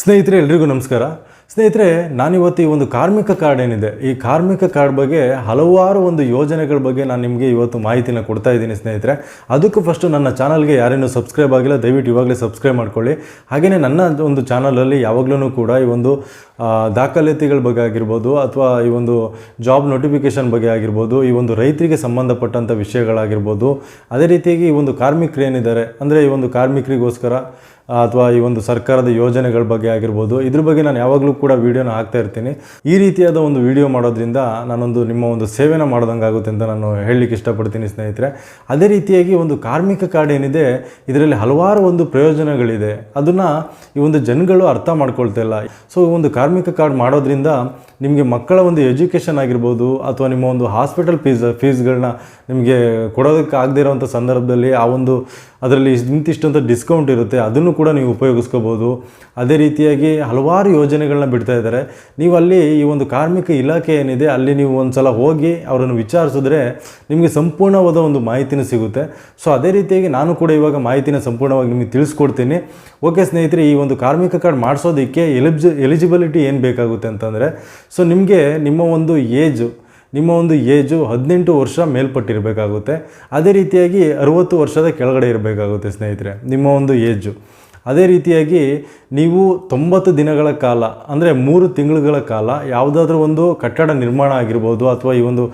ಸ್ನೇಹಿತರೆ, ಎಲ್ರಿಗೂ ನಮಸ್ಕಾರ. ಸ್ನೇಹಿತರೆ, ನಾನಿವತ್ತು ಈ ಒಂದು ಕಾರ್ಮಿಕ ಕಾರ್ಡ್ ಏನಿದೆ, ಈ ಕಾರ್ಮಿಕ ಕಾರ್ಡ್ ಬಗ್ಗೆ ಹಲವಾರು ಒಂದು ಯೋಜನೆಗಳ ಬಗ್ಗೆ ನಾನು ನಿಮಗೆ ಇವತ್ತು ಮಾಹಿತಿನ ಕೊಡ್ತಾ ಇದ್ದೀನಿ ಸ್ನೇಹಿತರೆ. ಅದಕ್ಕೂ ಫಸ್ಟು ನನ್ನ ಚಾನಲ್ಗೆ ಯಾರೇನು ಸಬ್ಸ್ಕ್ರೈಬ್ ಆಗಿಲ್ಲ, ದಯವಿಟ್ಟು ಇವಾಗಲೇ ಸಬ್ಸ್ಕ್ರೈಬ್ ಮಾಡ್ಕೊಳ್ಳಿ. ಹಾಗೆಯೇ ನನ್ನ ಒಂದು ಚಾನಲಲ್ಲಿ ಯಾವಾಗಲೂ ಕೂಡ ಈ ಒಂದು ದಾಖಲಾತಿಗಳ ಬಗ್ಗೆ ಆಗಿರ್ಬೋದು ಅಥವಾ ಈ ಒಂದು ಜಾಬ್ ನೋಟಿಫಿಕೇಷನ್ ಬಗ್ಗೆ ಆಗಿರ್ಬೋದು, ಈ ಒಂದು ರೈತರಿಗೆ ಸಂಬಂಧಪಟ್ಟಂಥ ವಿಷಯಗಳಾಗಿರ್ಬೋದು, ಅದೇ ರೀತಿಯಾಗಿ ಈ ಒಂದು ಕಾರ್ಮಿಕರು ಏನಿದ್ದಾರೆ, ಅಂದರೆ ಈ ಒಂದು ಕಾರ್ಮಿಕರಿಗೋಸ್ಕರ ಅಥವಾ ಈ ಒಂದು ಸರ್ಕಾರದ ಯೋಜನೆಗಳ ಬಗ್ಗೆ ಆಗಿರ್ಬೋದು, ಇದ್ರ ಬಗ್ಗೆ ನಾನು ಯಾವಾಗಲೂ ಕೂಡ ವೀಡಿಯೋನ ಹಾಕ್ತಾ ಇರ್ತೀನಿ. ಈ ರೀತಿಯಾದ ಒಂದು ವಿಡಿಯೋ ಮಾಡೋದ್ರಿಂದ ನಾನೊಂದು ನಿಮ್ಮ ಒಂದು ಸೇವೆನ ಮಾಡ್ದಂಗೆ ಆಗುತ್ತೆ ಅಂತ ನಾನು ಹೇಳಲಿಕ್ಕೆ ಇಷ್ಟಪಡ್ತೀನಿ ಸ್ನೇಹಿತರೆ. ಅದೇ ರೀತಿಯಾಗಿ ಒಂದು ಕಾರ್ಮಿಕ ಕಾರ್ಡ್ ಏನಿದೆ, ಇದರಲ್ಲಿ ಹಲವಾರು ಒಂದು ಪ್ರಯೋಜನಗಳಿದೆ. ಅದನ್ನು ಈ ಒಂದು ಜನಗಳು ಅರ್ಥ ಮಾಡ್ಕೊಳ್ತಾ ಇಲ್ಲ. ಸೊ ಒಂದು ಕಾರ್ಮಿಕ ಕಾರ್ಡ್ ಮಾಡೋದ್ರಿಂದ ನಿಮಗೆ ಮಕ್ಕಳ ಒಂದು ಎಜುಕೇಷನ್ ಆಗಿರ್ಬೋದು, ಅಥವಾ ನಿಮ್ಮ ಒಂದು ಹಾಸ್ಪಿಟಲ್ ಫೀಸ್, ಫೀಸ್ಗಳನ್ನ ನಿಮಗೆ ಕೊಡೋದಕ್ಕೆ ಆಗದೇ ಇರೋವಂಥ ಸಂದರ್ಭದಲ್ಲಿ ಆ ಒಂದು ಅದರಲ್ಲಿ ಇಂತಿಷ್ಟು ಅಂತ ಡಿಸ್ಕೌಂಟ್ ಇರುತ್ತೆ, ಅದನ್ನು ಕೂಡ ನೀವು ಉಪಯೋಗಿಸ್ಕೋಬೋದು. ಅದೇ ರೀತಿಯಾಗಿ ಹಲವಾರು ಯೋಜನೆಗಳನ್ನ ಬಿಡ್ತಾ ಇದ್ದಾರೆ. ನೀವು ಅಲ್ಲಿ ಈ ಒಂದು ಕಾರ್ಮಿಕ ಇಲಾಖೆ ಏನಿದೆ, ಅಲ್ಲಿ ನೀವು ಒಂದು ಸಲ ಹೋಗಿ ಅವರನ್ನು ವಿಚಾರಿಸಿದ್ರೆ ನಿಮಗೆ ಸಂಪೂರ್ಣವಾದ ಒಂದು ಮಾಹಿತಿನೂ ಸಿಗುತ್ತೆ. ಸೊ ಅದೇ ರೀತಿಯಾಗಿ ನಾನು ಕೂಡ ಇವಾಗ ಮಾಹಿತಿನ ಸಂಪೂರ್ಣವಾಗಿ ನಿಮಗೆ ತಿಳಿಸ್ಕೊಡ್ತೀನಿ. ಓಕೆ ಸ್ನೇಹಿತರೆ, ಈ ಒಂದು ಕಾರ್ಮಿಕ ಕಾರ್ಡ್ ಮಾಡಿಸೋದಕ್ಕೆ ಎಲಿಜಿ ಎಲಿಜಿಬಿಲಿಟಿ ಏನು ಬೇಕಾಗುತ್ತೆ ಅಂತಂದರೆ ಸೊ ನಿಮಗೆ ನಿಮ್ಮ ಒಂದು ಏಜು ನಿಮ್ಮ ಒಂದು ಏಜು ಹದಿನೆಂಟು ವರ್ಷ ಮೇಲ್ಪಟ್ಟಿರಬೇಕಾಗುತ್ತೆ. ಅದೇ ರೀತಿಯಾಗಿ ಅರುವತ್ತು ವರ್ಷದ ಕೆಳಗಡೆ ಇರಬೇಕಾಗುತ್ತೆ ಸ್ನೇಹಿತರೆ, ನಿಮ್ಮ ಒಂದು ಏಜು. ಅದೇ ರೀತಿಯಾಗಿ ನೀವು ತೊಂಬತ್ತು ದಿನಗಳ ಕಾಲ, ಅಂದರೆ ಮೂರು ತಿಂಗಳುಗಳ ಕಾಲ ಯಾವುದಾದ್ರೂ ಒಂದು ಕಟ್ಟಡ ನಿರ್ಮಾಣ ಆಗಿರ್ಬೋದು, ಅಥವಾ ಈ ಒಂದು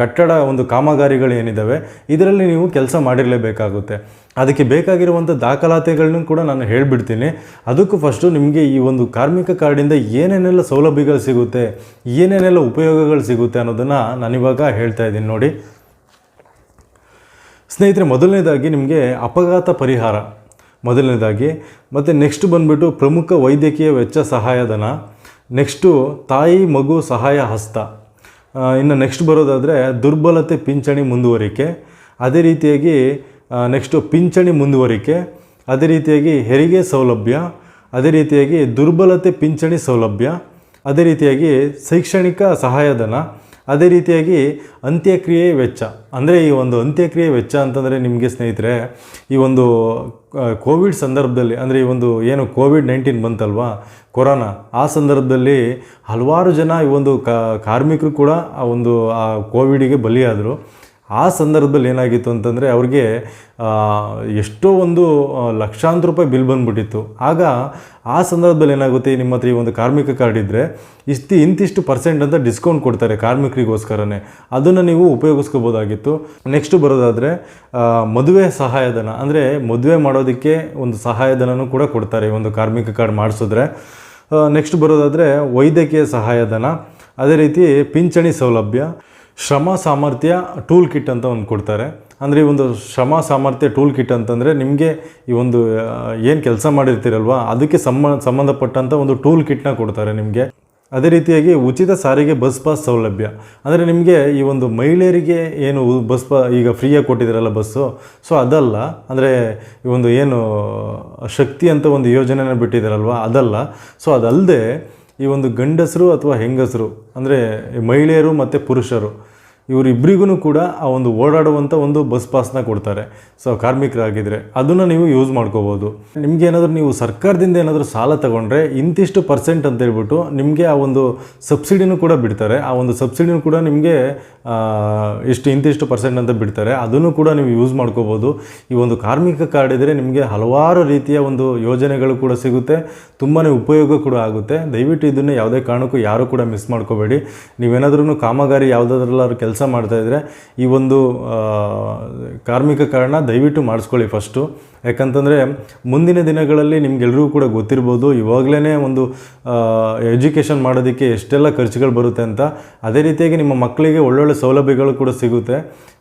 ಕಟ್ಟಡ ಒಂದು ಕಾಮಗಾರಿಗಳು ಏನಿದ್ದಾವೆ, ಇದರಲ್ಲಿ ನೀವು ಕೆಲಸ ಮಾಡಿರಲೇಬೇಕಾಗುತ್ತೆ. ಅದಕ್ಕೆ ಬೇಕಾಗಿರುವಂಥ ದಾಖಲಾತಿಗಳನ್ನೂ ಕೂಡ ನಾನು ಹೇಳಿಬಿಡ್ತೀನಿ. ಅದಕ್ಕೂ ಫಸ್ಟು ನಿಮಗೆ ಈ ಒಂದು ಕಾರ್ಮಿಕ ಕಾರ್ಡಿಂದ ಏನೇನೆಲ್ಲ ಸೌಲಭ್ಯಗಳು ಸಿಗುತ್ತೆ, ಏನೇನೆಲ್ಲ ಉಪಯೋಗಗಳು ಸಿಗುತ್ತೆ ಅನ್ನೋದನ್ನು ನಾನಿವಾಗ ಹೇಳ್ತಾ ಇದ್ದೀನಿ ನೋಡಿ. ಸ್ನೇಹಿತರೆ, ಮೊದಲನೇದಾಗಿ ನಿಮಗೆ ಅಪಘಾತ ಪರಿಹಾರ. ಮೊದಲನೇದಾಗಿ, ಮತ್ತು ನೆಕ್ಸ್ಟ್ ಬಂದುಬಿಟ್ಟು ಪ್ರಮುಖ ವೈದ್ಯಕೀಯ ವೆಚ್ಚ ಸಹಾಯಧನ ನೆಕ್ಸ್ಟು ತಾಯಿ ಮಗು ಸಹಾಯ ಹಸ್ತ. ಇನ್ನು ನೆಕ್ಸ್ಟ್ ಬರೋದಾದರೆ ದುರ್ಬಲತೆ ಪಿಂಚಣಿ ಮುಂದುವರಿಕೆ, ಅದೇ ರೀತಿಯಾಗಿ ನೆಕ್ಸ್ಟು ಪಿಂಚಣಿ ಮುಂದುವರಿಕೆ, ಅದೇ ರೀತಿಯಾಗಿ ಹೆರಿಗೆ ಸೌಲಭ್ಯ, ಅದೇ ರೀತಿಯಾಗಿ ದುರ್ಬಲತೆ ಪಿಂಚಣಿ ಸೌಲಭ್ಯ, ಅದೇ ರೀತಿಯಾಗಿ ಶೈಕ್ಷಣಿಕ ಸಹಾಯಧನ ಅದೇ ರೀತಿಯಾಗಿ ಅಂತ್ಯಕ್ರಿಯೆ ವೆಚ್ಚ. ಅಂದರೆ ಈ ಒಂದು ಅಂತ್ಯಕ್ರಿಯೆ ವೆಚ್ಚ ಅಂತಂದರೆ ನಿಮಗೆ ಸ್ನೇಹಿತರೆ, ಈ ಒಂದು ಕೋವಿಡ್ ಸಂದರ್ಭದಲ್ಲಿ, ಅಂದರೆ ಈ ಒಂದು ಏನು ಕೋವಿಡ್ ನೈನ್ಟೀನ್ ಬಂತಲ್ವಾ, ಕೊರೋನಾ, ಆ ಸಂದರ್ಭದಲ್ಲಿ ಹಲವಾರು ಜನ ಈ ಒಂದು ಕಾರ್ಮಿಕರು ಕೂಡ ಆ ಒಂದು, ಆ ಕೋವಿಡಿಗೆ ಬಲಿಯಾದರು. ಆ ಸಂದರ್ಭದಲ್ಲಿ ಏನಾಗಿತ್ತು ಅಂತಂದರೆ ಅವ್ರಿಗೆ ಎಷ್ಟೋ ಒಂದು ಲಕ್ಷಾಂತರ ರೂಪಾಯಿ ಬಿಲ್ ಬಂದ್ಬಿಟ್ಟಿತ್ತು. ಆಗ ಆ ಸಂದರ್ಭದಲ್ಲಿ ಏನಾಗುತ್ತೆ ನಿಮ್ಮ ಹತ್ರ ಈ ಒಂದು ಕಾರ್ಮಿಕ ಕಾರ್ಡ್ ಇದ್ದರೆ ಇಷ್ಟು, ಇಂತಿಷ್ಟು ಪರ್ಸೆಂಟ್ ಅಂತ ಡಿಸ್ಕೌಂಟ್ ಕೊಡ್ತಾರೆ ಕಾರ್ಮಿಕರಿಗೋಸ್ಕರನೇ. ಅದನ್ನು ನೀವು ಉಪಯೋಗಿಸ್ಕೋಬೋದಾಗಿತ್ತು. ನೆಕ್ಸ್ಟ್ ಬರೋದಾದರೆ ಮದುವೆ ಸಹಾಯಧನ. ಅಂದರೆ ಮದುವೆ ಮಾಡೋದಕ್ಕೆ ಒಂದು ಸಹಾಯಧನನೂ ಕೂಡ ಕೊಡ್ತಾರೆ ಈ ಒಂದು ಕಾರ್ಮಿಕ ಕಾರ್ಡ್ ಮಾಡಿಸಿದ್ರೆ. ನೆಕ್ಸ್ಟ್ ಬರೋದಾದರೆ ವೈದ್ಯಕೀಯ ಸಹಾಯಧನ. ಅದೇ ರೀತಿ ಪಿಂಚಣಿ ಸೌಲಭ್ಯ. ಶ್ರಮ ಸಾಮರ್ಥ್ಯ ಟೂಲ್ ಕಿಟ್ ಅಂತ ಒಂದು ಕೊಡ್ತಾರೆ. ಅಂದರೆ ಈ ಒಂದು ಶ್ರಮ ಸಾಮರ್ಥ್ಯ ಟೂಲ್ ಕಿಟ್ ಅಂತಂದರೆ ನಿಮಗೆ ಈ ಒಂದು ಏನು ಕೆಲಸ ಮಾಡಿರ್ತೀರಲ್ವ, ಅದಕ್ಕೆ ಸಂಬ ಸಂಬಂಧಪಟ್ಟಂಥ ಒಂದು ಟೂಲ್ ಕಿಟ್ನ ಕೊಡ್ತಾರೆ ನಿಮಗೆ. ಅದೇ ರೀತಿಯಾಗಿ ಉಚಿತ ಸಾರಿಗೆ ಬಸ್ ಪಾಸ್ ಸೌಲಭ್ಯ. ಅಂದರೆ ನಿಮಗೆ ಈ ಒಂದು ಮಹಿಳೆಯರಿಗೆ ಏನು ಬಸ್ ಪಾ ಈಗ ಫ್ರೀಯಾಗಿ ಕೊಟ್ಟಿದ್ದೀರಲ್ಲ ಬಸ್ಸು ಸೊ ಅದಲ್ಲ, ಅಂದರೆ ಈ ಒಂದು ಏನು ಶಕ್ತಿ ಅಂತ ಒಂದು ಯೋಜನೆನ ಬಿಟ್ಟಿದ್ದಾರಲ್ವ ಅದಲ್ಲ. ಸೊ ಅದಲ್ಲದೆ ಈ ಒಂದು ಗಂಡಸರು ಅಥವಾ ಹೆಂಗಸರು ಅಂದರೆ ಮಹಿಳೆಯರು ಮತ್ತು ಪುರುಷರು ಇವರಿಬ್ಬರಿಗೂ ಕೂಡ ಆ ಒಂದು ಓಡಾಡುವಂಥ ಒಂದು ಬಸ್ ಪಾಸ್ನ ಕೊಡ್ತಾರೆ. ಸೊ ಕಾರ್ಮಿಕರಾಗಿದ್ದರೆ ಅದನ್ನು ನೀವು ಯೂಸ್ ಮಾಡ್ಕೋಬೋದು. ನಿಮಗೆ ಏನಾದರೂ ನೀವು ಸರ್ಕಾರದಿಂದ ಏನಾದರೂ ಸಾಲ ತಗೊಂಡ್ರೆ ಇಂತಿಷ್ಟು ಪರ್ಸೆಂಟ್ ಅಂತ ಹೇಳ್ಬಿಟ್ಟು ನಿಮಗೆ ಆ ಒಂದು ಸಬ್ಸಿಡಿನೂ ಕೂಡ ಬಿಡ್ತಾರೆ. ಆ ಒಂದು ಸಬ್ಸಿಡಿನೂ ಕೂಡ ನಿಮಗೆ ಇಷ್ಟು ಇಂತಿಷ್ಟು ಪರ್ಸೆಂಟ್ ಅಂತ ಬಿಡ್ತಾರೆ. ಅದನ್ನು ಕೂಡ ನೀವು ಯೂಸ್ ಮಾಡ್ಕೋಬೋದು. ಈ ಒಂದು ಕಾರ್ಮಿಕ ಕಾರ್ಡ್ ಇದ್ದರೆ ನಿಮಗೆ ಹಲವಾರು ರೀತಿಯ ಒಂದು ಯೋಜನೆಗಳು ಕೂಡ ಸಿಗುತ್ತೆ. ತುಂಬಾ ಉಪಯೋಗ ಕೂಡ ಆಗುತ್ತೆ. ದಯವಿಟ್ಟು ಇದನ್ನು ಯಾವುದೇ ಕಾರಣಕ್ಕೂ ಯಾರೂ ಕೂಡ ಮಿಸ್ ಮಾಡ್ಕೋಬೇಡಿ. ನೀವೇನಾದ್ರೂ ಕಾಮಗಾರಿ ಯಾವುದಾದ್ರಲ್ಲಾದ್ರೂ ಕೆಲಸ ಮಾಡ್ತಾ ಮಾಡ್ತಾಯಿದ್ರೆ ಈ ಒಂದು ಕಾರ್ಮಿಕ ಕಾರಣ ದಯವಿಟ್ಟು ಮಾಡಿಸ್ಕೊಳ್ಳಿ ಫಸ್ಟು ಯಾಕಂತಂದರೆ ಮುಂದಿನ ದಿನಗಳಲ್ಲಿ ನಿಮಗೆಲ್ಲರಿಗೂ ಕೂಡ ಗೊತ್ತಿರ್ಬೋದು ಇವಾಗಲೇ ಒಂದು ಎಜುಕೇಷನ್ ಮಾಡೋದಕ್ಕೆ ಎಷ್ಟೆಲ್ಲ ಖರ್ಚುಗಳು ಬರುತ್ತೆ ಅಂತ. ಅದೇ ರೀತಿಯಾಗಿ ನಿಮ್ಮ ಮಕ್ಕಳಿಗೆ ಒಳ್ಳೊಳ್ಳೆ ಸೌಲಭ್ಯಗಳು ಕೂಡ ಸಿಗುತ್ತೆ.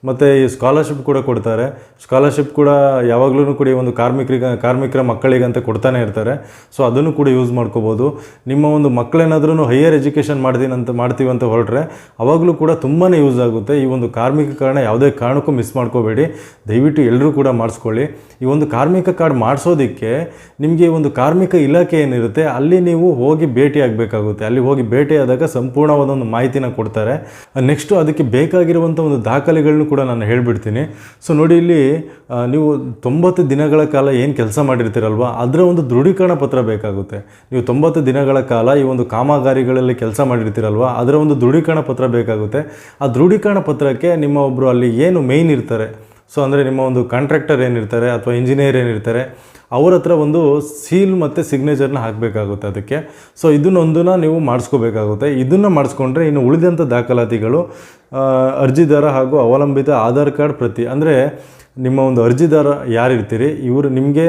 ಮತ್ತು ಈ ಸ್ಕಾಲರ್ಶಿಪ್ ಕೂಡ ಕೊಡ್ತಾರೆ. ಸ್ಕಾಲರ್ಶಿಪ್ ಕೂಡ ಯಾವಾಗಲೂ ಕೂಡ ಈ ಒಂದು ಕಾರ್ಮಿಕರಿಗೆ ಕಾರ್ಮಿಕರ ಮಕ್ಕಳಿಗೆ ಅಂತ ಕೊಡ್ತಾನೆ ಇರ್ತಾರೆ. ಸೊ ಅದನ್ನು ಕೂಡ ಯೂಸ್ ಮಾಡ್ಕೋಬೋದು. ನಿಮ್ಮ ಒಂದು ಮಕ್ಕಳೇನಾದ್ರೂ ಹೈಯರ್ ಎಜುಕೇಷನ್ ಮಾಡ್ತೀನಿ ಅಂತ ಮಾಡ್ತೀವಿ ಅಂತ ಹೊರಟ್ರೆ, ಅವಾಗಲೂ ಕೂಡ ತುಂಬಾ ಯೂಸ್ ಆಗುತ್ತೆ. ಈ ಒಂದು ಕಾರ್ಮಿಕ ಕಾರಣ ಯಾವುದೇ ಕಾರಣಕ್ಕೂ ಮಿಸ್ ಮಾಡ್ಕೋಬೇಡಿ. ದಯವಿಟ್ಟು ಎಲ್ಲರೂ ಕೂಡ ಮಾಡಿಸ್ಕೊಳ್ಳಿ. ಈ ಒಂದು ಕಾರ್ಮಿಕ ಕಾರ್ಡ್ ಮಾಡಿಸೋದಕ್ಕೆ ನಿಮಗೆ ಒಂದು ಕಾರ್ಮಿಕ ಇಲಾಖೆ ಏನಿರುತ್ತೆ, ಅಲ್ಲಿ ನೀವು ಹೋಗಿ ಭೇಟಿ ಆಗಬೇಕಾಗುತ್ತೆ. ಅಲ್ಲಿ ಹೋಗಿ ಭೇಟಿಯಾದಾಗ ಸಂಪೂರ್ಣವಾದ ಒಂದು ಮಾಹಿತಿನ ಕೊಡ್ತಾರೆ. ನೆಕ್ಸ್ಟು ಅದಕ್ಕೆ ಬೇಕಾಗಿರುವಂಥ ಒಂದು ದಾಖಲೆಗಳನ್ನು ಕೂಡ ನಾನು ಹೇಳಿಬಿಡ್ತೀನಿ. ಸೊ ನೋಡಿ ಇಲ್ಲಿ ನೀವು ತೊಂಬತ್ತು ದಿನಗಳ ಕಾಲ ಏನು ಕೆಲಸ ಮಾಡಿರ್ತೀರಲ್ವ, ಅದರ ಒಂದು ದೃಢೀಕರಣ ಪತ್ರ ಬೇಕಾಗುತ್ತೆ. ನೀವು ತೊಂಬತ್ತು ದಿನಗಳ ಕಾಲ ಈ ಒಂದು ಕಾಮಗಾರಿಗಳಲ್ಲಿ ಕೆಲಸ ಮಾಡಿರ್ತೀರಲ್ವ, ಅದರ ಒಂದು ದೃಢೀಕರಣ ಪತ್ರ ಬೇಕಾಗುತ್ತೆ. ಆ ದೃಢೀಕರಣ ಪತ್ರಕ್ಕೆ ನಿಮ್ಮ ಒಬ್ಬರು ಅಲ್ಲಿ ಏನು ಮೇಯ್ನ್ ಇರ್ತಾರೆ ಸೊ ಅಂದರೆ ನಿಮ್ಮ ಒಂದು ಕಾಂಟ್ರಾಕ್ಟರ್ ಏನಿರ್ತಾರೆ ಅಥವಾ ಇಂಜಿನಿಯರ್ ಏನಿರ್ತಾರೆ, ಅವ್ರ ಹತ್ರ ಒಂದು ಸೀಲ್ ಮತ್ತು ಸಿಗ್ನೇಚರ್ನ ಹಾಕಬೇಕಾಗುತ್ತೆ ಅದಕ್ಕೆ. ಸೊ ಇದನ್ನೊಂದನ್ನ ನೀವು ಮಾಡಿಸ್ಕೋಬೇಕಾಗುತ್ತೆ. ಇದನ್ನು ಮಾಡಿಸ್ಕೊಂಡ್ರೆ ಇನ್ನು ಉಳಿದಂಥ ದಾಖಲಾತಿಗಳು ಅರ್ಜಿದಾರ ಹಾಗೂ ಅವಲಂಬಿತ ಆಧಾರ್ ಕಾರ್ಡ್ ಪ್ರತಿ, ಅಂದರೆ ನಿಮ್ಮ ಒಂದು ಅರ್ಜಿದಾರ ಯಾರಿರ್ತೀರಿ, ಇವರು ನಿಮಗೆ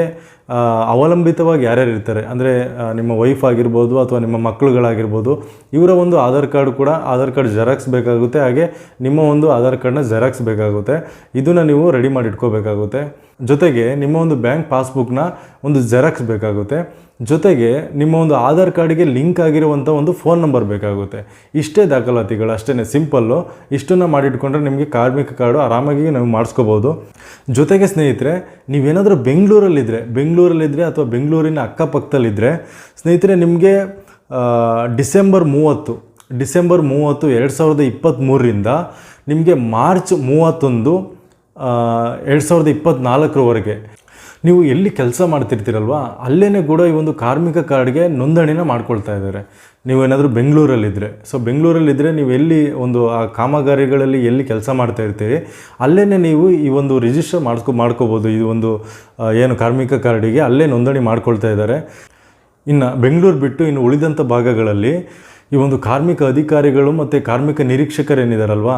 ಅವಲಂಬಿತವಾಗಿ ಯಾರ್ಯಾರು ಇರ್ತಾರೆ? ಅಂದರೆ ನಿಮ್ಮ ವೈಫ್ ಆಗಿರ್ಬೋದು ಅಥವಾ ನಿಮ್ಮ ಮಕ್ಕಳುಗಳಾಗಿರ್ಬೋದು ಇವರ ಒಂದು ಆಧಾರ್ ಕಾರ್ಡ್ ಕೂಡ ಆಧಾರ್ ಕಾರ್ಡ್ ಜೆರಾಕ್ಸ್ ಬೇಕಾಗುತ್ತೆ. ಹಾಗೆ ನಿಮ್ಮ ಒಂದು ಆಧಾರ್ ಕಾರ್ಡ್ನ ಜೆರಾಕ್ಸ್ ಬೇಕಾಗುತ್ತೆ. ಇದನ್ನು ನೀವು ರೆಡಿ ಮಾಡಿ ಇಟ್ಕೋಬೇಕಾಗುತ್ತೆ. ಜೊತೆಗೆ ನಿಮ್ಮ ಒಂದು ಬ್ಯಾಂಕ್ ಪಾಸ್ಬುಕ್ನ ಒಂದು ಜೆರಾಕ್ಸ್ ಬೇಕಾಗುತ್ತೆ. ಜೊತೆಗೆ ನಿಮ್ಮ ಒಂದು ಆಧಾರ್ ಕಾರ್ಡಿಗೆ ಲಿಂಕ್ ಆಗಿರುವಂಥ ಒಂದು ಫೋನ್ ನಂಬರ್ ಬೇಕಾಗುತ್ತೆ. ಇಷ್ಟೇ ದಾಖಲಾತಿಗಳು ಅಷ್ಟೇ ಸಿಂಪಲ್ಲು ಇಷ್ಟನ್ನು ಮಾಡಿಟ್ಕೊಂಡ್ರೆ ನಿಮಗೆ ಕಾರ್ಮಿಕ ಕಾರ್ಡು ಆರಾಮಾಗಿ ನಾವು ಮಾಡಿಸ್ಕೋಬೋದು. ಜೊತೆಗೆ ಸ್ನೇಹಿತರೆ, ನೀವೇನಾದರೂ ಬೆಂಗಳೂರಲ್ಲಿದ್ದರೆ ಬೆಂಗಳೂರಲ್ಲಿದ್ದರೆ ಅಥವಾ ಬೆಂಗಳೂರಿನ ಅಕ್ಕಪಕ್ಕದಲ್ಲಿದ್ದರೆ ಸ್ನೇಹಿತರೆ, ನಿಮಗೆ ಡಿಸೆಂಬರ್ ಮೂವತ್ತು ಡಿಸೆಂಬರ್ ಮೂವತ್ತು ಎರಡು ಸಾವಿರದ ಇಪ್ಪತ್ತ್ಮೂರರಿಂದ ನಿಮಗೆ ಮಾರ್ಚ್ ಮೂವತ್ತೊಂದು ಎರಡು ಸಾವಿರದ ಇಪ್ಪತ್ತ್ನಾಲ್ಕರವರೆಗೆ ನೀವು ಎಲ್ಲಿ ಕೆಲಸ ಮಾಡ್ತಿರ್ತೀರಲ್ವ ಅಲ್ಲೇ ಕೂಡ ಈ ಒಂದು ಕಾರ್ಮಿಕ ಕಾರ್ಡ್ಗೆ ನೋಂದಣಿನ ಮಾಡ್ಕೊಳ್ತಾ ಇದ್ದಾರೆ. ನೀವೇನಾದರೂ ಬೆಂಗಳೂರಲ್ಲಿದ್ದರೆ ಸೊ ಬೆಂಗಳೂರಲ್ಲಿದ್ದರೆ ನೀವು ಎಲ್ಲಿ ಒಂದು ಆ ಕಾಮಗಾರಿಗಳಲ್ಲಿ ಎಲ್ಲಿ ಕೆಲಸ ಮಾಡ್ತಾ ಇರ್ತೀರಿ ಅಲ್ಲೇ ನೀವು ಈ ಒಂದು ರಿಜಿಸ್ಟರ್ ಮಾಡಿಸ್ಕೊ ಮಾಡ್ಕೋಬೋದು. ಈ ಒಂದು ಏನು ಕಾರ್ಮಿಕ ಕಾರ್ಡಿಗೆ ಅಲ್ಲೇ ನೋಂದಣಿ ಮಾಡ್ಕೊಳ್ತಾ ಇದ್ದಾರೆ. ಇನ್ನು ಬೆಂಗಳೂರು ಬಿಟ್ಟು ಇನ್ನು ಉಳಿದಂಥ ಭಾಗಗಳಲ್ಲಿ ಈ ಒಂದು ಕಾರ್ಮಿಕ ಅಧಿಕಾರಿಗಳು ಮತ್ತು ಕಾರ್ಮಿಕ ನಿರೀಕ್ಷಕರೇನಿದಾರಲ್ವ,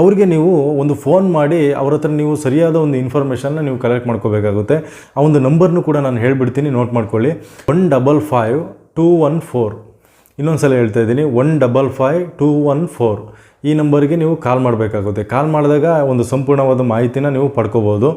ಅವ್ರಿಗೆ ನೀವು ಒಂದು ಫೋನ್ ಮಾಡಿ ಅವ್ರ ಹತ್ರ ನೀವು ಸರಿಯಾದ ಒಂದು ಇನ್ಫಾರ್ಮೇಷನ್ನ ನೀವು ಕಲೆಕ್ಟ್ ಮಾಡ್ಕೋಬೇಕಾಗುತ್ತೆ. ಆ ಒಂದು ನಂಬರ್ನು ಕೂಡ ನಾನು ಹೇಳಿಬಿಡ್ತೀನಿ ನೋಟ್ ಮಾಡ್ಕೊಳ್ಳಿ. One double five two one four ಇನ್ನೊಂದು ಸಲ ಹೇಳ್ತಾ ಇದ್ದೀನಿ one double five two one four ಈ ನಂಬರ್ಗೆ ನೀವು ಕಾಲ್ ಮಾಡಬೇಕಾಗುತ್ತೆ. ಕಾಲ್ ಮಾಡಿದಾಗ ಒಂದು ಸಂಪೂರ್ಣವಾದ ಮಾಹಿತಿನ ನೀವು ಪಡ್ಕೋಬೋದು.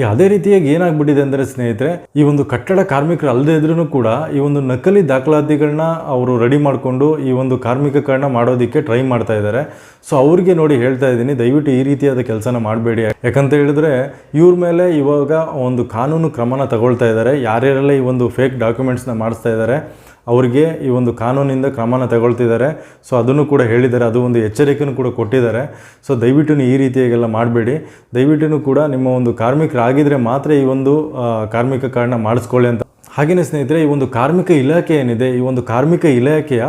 ಈ ಅದೇ ರೀತಿಯಾಗಿ ಏನಾಗ್ಬಿಟ್ಟಿದೆ ಅಂದರೆ ಸ್ನೇಹಿತರೆ, ಈ ಒಂದು ಕಟ್ಟಡ ಕಾರ್ಮಿಕರು ಅಲ್ಲದೆ ಇದ್ರೂ ಕೂಡ ಈ ಒಂದು ನಕಲಿ ದಾಖಲಾತಿಗಳನ್ನ ಅವರು ರೆಡಿ ಮಾಡಿಕೊಂಡು ಈ ಒಂದು ಕಾರ್ಮಿಕ ಕಾರಣ ಮಾಡೋದಕ್ಕೆ ಟ್ರೈ ಮಾಡ್ತಾ ಇದ್ದಾರೆ. ಸೊ ಅವ್ರಿಗೆ ನೋಡಿ ಹೇಳ್ತಾ ಇದ್ದೀನಿ, ದಯವಿಟ್ಟು ಈ ರೀತಿಯಾದ ಕೆಲಸನ ಮಾಡಬೇಡಿ. ಯಾಕಂತ ಹೇಳಿದ್ರೆ, ಇವ್ರ ಮೇಲೆ ಇವಾಗ ಒಂದು ಕಾನೂನು ಕ್ರಮನ ತಗೊಳ್ತಾ ಇದ್ದಾರೆ. ಯಾರ್ಯಾರೆಲ್ಲ ಈ ಒಂದು ಫೇಕ್ ಡಾಕ್ಯುಮೆಂಟ್ಸ್ನ ಮಾಡಿಸ್ತಾ ಇದ್ದಾರೆ ಅವರಿಗೆ ಈ ಒಂದು ಕಾನೂನಿಂದ ಕ್ರಮನ ತಗೊಳ್ತಿದ್ದಾರೆ. ಸೊ ಅದನ್ನು ಕೂಡ ಹೇಳಿದ್ದಾರೆ. ಅದು ಒಂದು ಎಚ್ಚರಿಕೆಯನ್ನು ಕೂಡ ಕೊಟ್ಟಿದ್ದಾರೆ. ಸೊ ದಯವಿಟ್ಟು ಈ ರೀತಿಯಾಗೆಲ್ಲ ಮಾಡಬೇಡಿ. ದಯವಿಟ್ಟು ಕೂಡ ನಿಮ್ಮ ಒಂದು ಕಾರ್ಮಿಕರಾಗಿದ್ದರೆ ಮಾತ್ರ ಈ ಒಂದು ಕಾರ್ಮಿಕ ಕಾರ್ಡ್ನ ಮಾಡಿಸ್ಕೊಳ್ಳಿ ಅಂತ ಹಾಗೆಯೇ ಸ್ನೇಹಿತರೆ, ಈ ಒಂದು ಕಾರ್ಮಿಕ ಇಲಾಖೆ ಏನಿದೆ, ಈ ಒಂದು ಕಾರ್ಮಿಕ ಇಲಾಖೆಯ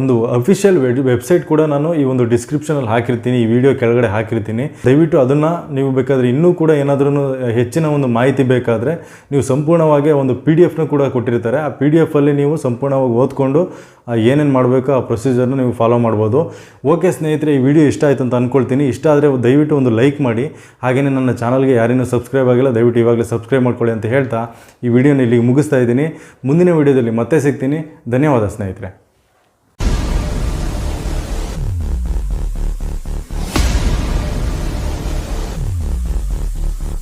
ಒಂದು ಅಫಿಷಿಯಲ್ ವೆಬ್ಸೈಟ್ ಕೂಡ ನಾನು ಈ ಒಂದು ಡಿಸ್ಕ್ರಿಪ್ಷನಲ್ಲಿ ಹಾಕಿರ್ತೀನಿ, ಈ ವಿಡಿಯೋ ಕೆಳಗಡೆ ಹಾಕಿರ್ತೀನಿ. ದಯವಿಟ್ಟು ಅದನ್ನು ನೀವು ಬೇಕಾದರೆ ಇನ್ನೂ ಕೂಡ ಏನಾದರೂ ಹೆಚ್ಚಿನ ಒಂದು ಮಾಹಿತಿ ಬೇಕಾದರೆ ನೀವು ಸಂಪೂರ್ಣವಾಗಿ ಒಂದು ಪಿ ಡಿ ಎಫ್ನ ಕೂಡ ಕೊಟ್ಟಿರ್ತಾರೆ. ಆ ಪಿ ಡಿ ಎಫಲ್ಲಿ ನೀವು ಸಂಪೂರ್ಣವಾಗಿ ಓದ್ಕೊಂಡು ಏನೇನು ಮಾಡಬೇಕು, ಆ ಪ್ರೊಸೀಜರ್ನ ನೀವು ಫಾಲೋ ಮಾಡ್ಬೋದು. ಓಕೆ ಸ್ನೇಹಿತರೆ, ಈ ವಿಡಿಯೋ ಇಷ್ಟ ಆಯಿತು ಅಂತ ಅಂದ್ಕೊಳ್ತೀನಿ ಇಷ್ಟ ಆದರೆ ದಯವಿಟ್ಟು ಒಂದು ಲೈಕ್ ಮಾಡಿ. ಹಾಗೆಯೇ ನನ್ನ ಚಾನಲ್ಗೆ ಯಾರೇನೂ ಸಬ್ಸ್ಕ್ರೈಬ್ ಆಗಿಲ್ಲ, ದಯವಿಟ್ಟು ಇವಾಗಲೇ ಸಬ್ಸ್ಕ್ರೈಬ್ ಮಾಡ್ಕೊಳ್ಳಿ ಅಂತ ಹೇಳ್ತಾ ಈ ವಿಡಿಯೋನ ಇಲ್ಲಿಗೆ ಮುಗಿಸ್ತಾ ಇದ್ದೀನಿ. ಮುಂದಿನ ವಿಡಿಯೋದಲ್ಲಿ ಮತ್ತೆ ಸಿಗ್ತೀನಿ. ಧನ್ಯವಾದ ಸ್ನೇಹಿತರೆ.